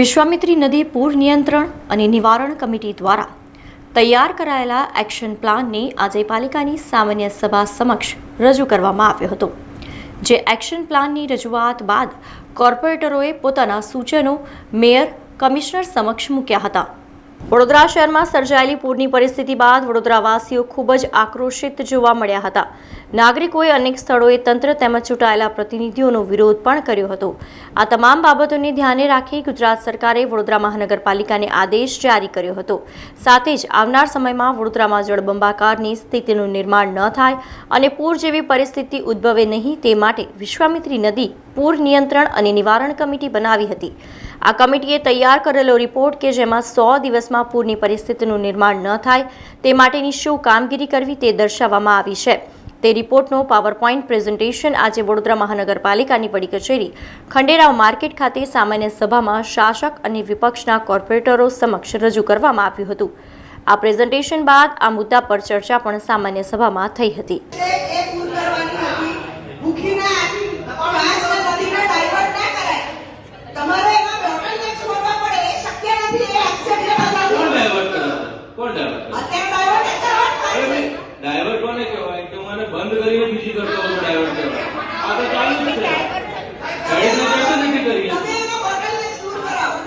વિશ્વામિત્રી નદી પૂર નિયંત્રણ અને નિવારણ કમિટી દ્વારા તૈયાર કરાયેલા એક્શન પ્લાનને આજે પાલિકાની સામાન્ય સભા સમક્ષ રજૂ કરવામાં આવ્યો હતો, જે એક્શન પ્લાનની રજૂઆત બાદ કોર્પોરેટરોએ પોતાના સૂચનો મેયર કમિશનર સમક્ષ મૂક્યા હતા. વડોદરા શહેરમાં સર્જાયેલી પૂરની પરિસ્થિતિ બાદ વડોદરાવાસીઓ ખૂબ જ આક્રોશિત જોવા મળ્યા હતા. નાગરિકોએ અનેક સ્થળોએ તંત્ર તેમજ ચૂંટાયેલા પ્રતિનિધિઓનો વિરોધ પણ કર્યો હતો. આ તમામ બાબતોને ધ્યાને રાખી ગુજરાત સરકારે વડોદરા મહાનગરપાલિકાને આદેશ જારી કર્યો હતો. સાથે જ આવનાર સમયમાં વડોદરામાં જળબંબાકારની સ્થિતિનું નિર્માણ ન થાય અને પૂર જેવી પરિસ્થિતિ ઉદ્ભવે નહીં તે માટે વિશ્વામિત્રી નદી પૂર નિયંત્રણ અને નિવારણ કમિટી બનાવી હતી. આ કમિટીએ તૈયાર કરેલો રિપોર્ટ કે જેમાં સો દિવસમાં પૂરની પરિસ્થિતિનું નિર્માણ ન થાય, તે માટેની શું કામગીરી કરવી તે દર્શાવવામાં આવી છે. તે રિપોર્ટનો પાવર પોઈન્ટ પ્રેઝન્ટેશન આજે વડોદરા મહાનગરપાલિકાની વડી કચેરી, ખંડેરાવ માર્કેટ ખાતે સામાન્ય સભામાં શાસક અને વિપક્ષના કોર્પોરેટરો સમક્ષ રજૂ કરવામાં આવ્યું હતું. આ પ્રેઝન્ટેશન બાદ આ મુદ્દા પર ચર્ચા પણ સામાન્ય સભામાં થઈ હતી છે એ દૂર કરવાની હતી ભૂખીને આપી પાંચ નદીને ડાયવર્ટ ના કરાય તમારે એમાં બોટલનેક છોડવા પડે એ શક્ય નથી એ acceptable કોણ નથી ડાયવર્ટ કરે કોણ ડાયવર્ટ ડાયવર્ટ કોને કહેવાય? કે મને બંધ કરીને બીજી કરતો હોય ડાયવર્ટ કહેવાય. આ તો ચાલુ જ છે. જગ્યાએ નથી કરી તમે એનો bottleneck દૂર કરાવો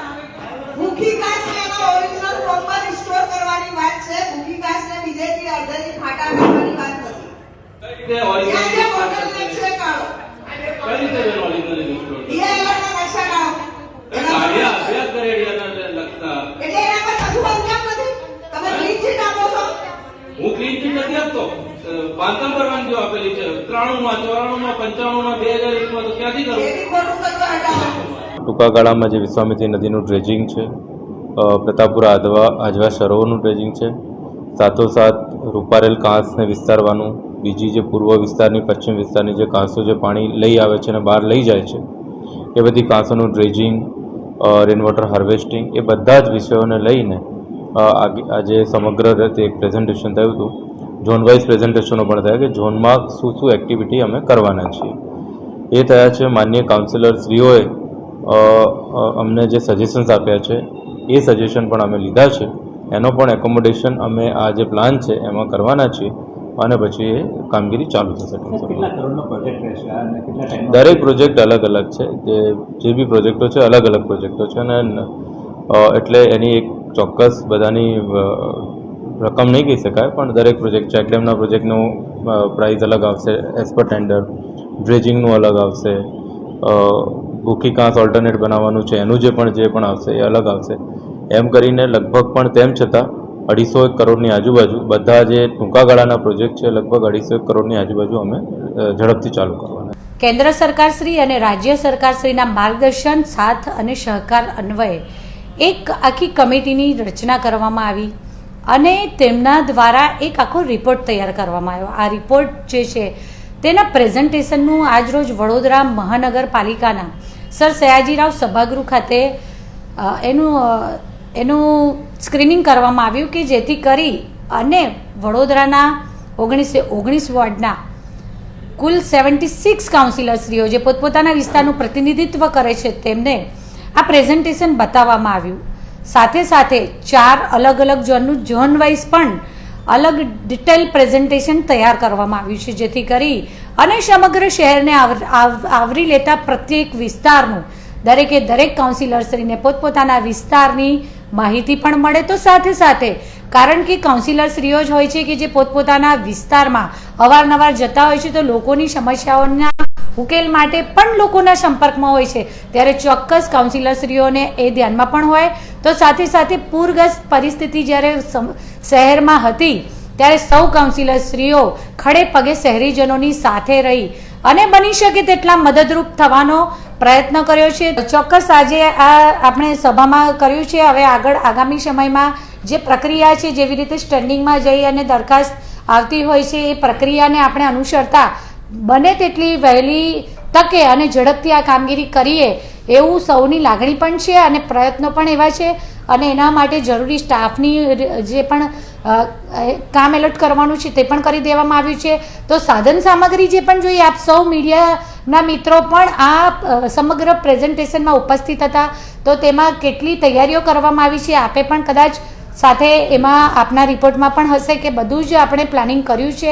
ભૂખી કાચને એના original form માં restore કરવાની વાત છે ભૂખી કાચને બીજેથી અડધેથી ફાટા કાઢવાની વાત નથી કઈ રીતે ત્યાં જે original bottleneck છે કાઢો કઈ રીતે બેન original restore કરે? DIY ના નકશા કાઢો એ કાઢ્યા, અભ્યાસ કરેડિયાના લગતા એટલે એના પર કશું બંધ કેમ નથી તમે clean sheet આપો છો હું ક્લીન ચીટ નથી આપતો. બાંધકામ પરવાનગીઓ આપેલી છે. ત્રાણુંમાં પંચાણું માં બે હજાર એકમાં તો ક્યાંથી કરું? ટૂંકા ગાળામાં જે વિશ્વામિત્રી નદીનું ડ્રેજિંગ છે પ્રતાપપુરા આદવા આજવા સરોવરનું ડ્રેજિંગ છે સાથોસાથ રૂપારેલ કાંસને વિસ્તારવાનું બીજી જે પૂર્વ વિસ્તારની પશ્ચિમ વિસ્તારની જે કાંસો જે પાણી લઈ આવે છે અને બહાર લઈ જાય છે એ બધી કાંસોનું ડ્રેજિંગ રેનવોટર હાર્વેસ્ટિંગ એ બધા જ વિષયોને લઈને આજે સમગ્ર રીતે એક પ્રેઝન્ટેશન થયું હતું. ઝોન વાઇઝ પ્રેઝન્ટેશનો પણ થયા કે ઝોનમાં શું શું એક્ટિવિટી અમે કરવાના છીએ. એ થયા છે માન્ય કાઉન્સિલરશ્રીઓએ અમને જે સજેશન્સ આપ્યા છે એ સજેશન પણ અમે લીધા છે. એનો પણ એકોમોડેશન અમે આ જે પ્લાન છે એમાં કરવાના છીએ અને પછી એ કામગીરી ચાલુ થશે દરેક પ્રોજેક્ટ અલગ અલગ છે. જે જે બી પ્રોજેક્ટો છે અલગ અલગ પ્રોજેક્ટો છે અને એટલે એની એક ચોક્કસ બધાની રકમ નહીં કહી શકાય, પણ દરેક પ્રોજેક્ટ ચેકડેમના પ્રોજેક્ટનું પ્રાઇસ અલગ આવશે એઝ પર ટેન્ડર ડ્રેજિંગનું અલગ આવશે. ભૂખી કાંસ ઓલ્ટરનેટ બનાવવાનું છે, એનું જે પણ જે પણ આવશે, એ અલગ આવશે. એમ કરીને લગભગ પણ તેમ છતાં, અઢીસો એક કરોડની આજુબાજુ, બધા જે ટૂંકા ગાળાના પ્રોજેક્ટ છે, લગભગ અઢીસો એક કરોડની આજુબાજુ અમે ઝડપથી ચાલુ કરવાના. કેન્દ્ર સરકારશ્રી અને રાજ્ય સરકારશ્રીના માર્ગદર્શન, સાથ અને સહકાર અન્વયે એક આખી કમિટીની રચના કરવામાં આવી અને તેમના દ્વારા એક આખો રિપોર્ટ તૈયાર કરવામાં આવ્યો. આ રિપોર્ટ જે છે, તેના પ્રેઝન્ટેશનનું આજરોજ વડોદરા મહાનગરપાલિકાના સર સયાજીરાવ સભાગૃહ ખાતે એનું એનું સ્ક્રીનિંગ કરવામાં આવ્યું કે જેથી કરી અને વડોદરાના ઓગણીસે ઓગણીસ વોર્ડના કુલ સેવન્ટી સિક્સ કાઉન્સિલરશ્રીઓ જે પોતપોતાના વિસ્તારનું પ્રતિનિધિત્વ કરે છે, તેમને આ પ્રેઝન્ટેશન બતાવવામાં આવ્યું. સાથે સાથે ચાર અલગ અલગ ઝોનનું ઝોન વાઇઝ પણ અલગ ડિટેલ પ્રેઝન્ટેશન તૈયાર કરવામાં આવ્યું છે, જેથી કરી અને સમગ્ર શહેરને આવ- આવ- આવરી લેતા પ્રત્યેક વિસ્તારનું, દરેકે દરેક કાઉન્સિલરશ્રીને પોતપોતાના વિસ્તારની માહિતી પણ મળે. તો સાથે સાથે, કારણ કે કાઉન્સિલરશ્રીઓ જ હોય છે કે જે પોતપોતાના વિસ્તારમાં અવારનવાર જતા હોય છે, તો લોકોની સમસ્યાઓના ઉકેલ માટે પણ લોકોના સંપર્કમાં હોય છે. ત્યારે ચોક્કસ કાઉન્સિલરશ્રીઓને એ ધ્યાનમાં પણ હોય. તો સાથે સાથે પૂરગ્રસ્ત પરિસ્થિતિ જ્યારે શહેરમાં હતી, ત્યારે સૌ કાઉન્સિલરશ્રીઓ ખડે પગે શહેરીજનોની સાથે રહી અને બની શકે તેટલા મદદરૂપ થવાનો પ્રયત્ન કર્યો છે. ચોક્કસ આજે આ આપણે સભામાં કર્યું છે. હવે આગળ આગામી સમયમાં જે પ્રક્રિયા છે, જેવી રીતે સ્ટેન્ડિંગમાં જઈ અને દરખાસ્ત આવતી હોય છે, એ પ્રક્રિયાને આપણે અનુસરતા બને તેટલી વહેલી તકે અને ઝડપથી આ કામગીરી કરીએ, એવું સૌની લાગણી પણ છે અને પ્રયત્નો પણ એવા છે. અને એના માટે જરૂરી સ્ટાફની જે પણ કામ એલર્ટ કરવાનું છે તે પણ કરી દેવામાં આવ્યું છે. તો સાધન સામગ્રી જે પણ જોઈએ, આપ સૌ મીડિયાના મિત્રો પણ આ સમગ્ર પ્રેઝન્ટેશનમાં ઉપસ્થિત હતા. તો તેમાં કેટલી તૈયારીઓ કરવામાં આવી છે, આપે પણ કદાચ સાથે એમાં આપના રિપોર્ટમાં પણ હશે કે બધું જ આપણે પ્લાનિંગ કર્યું છે.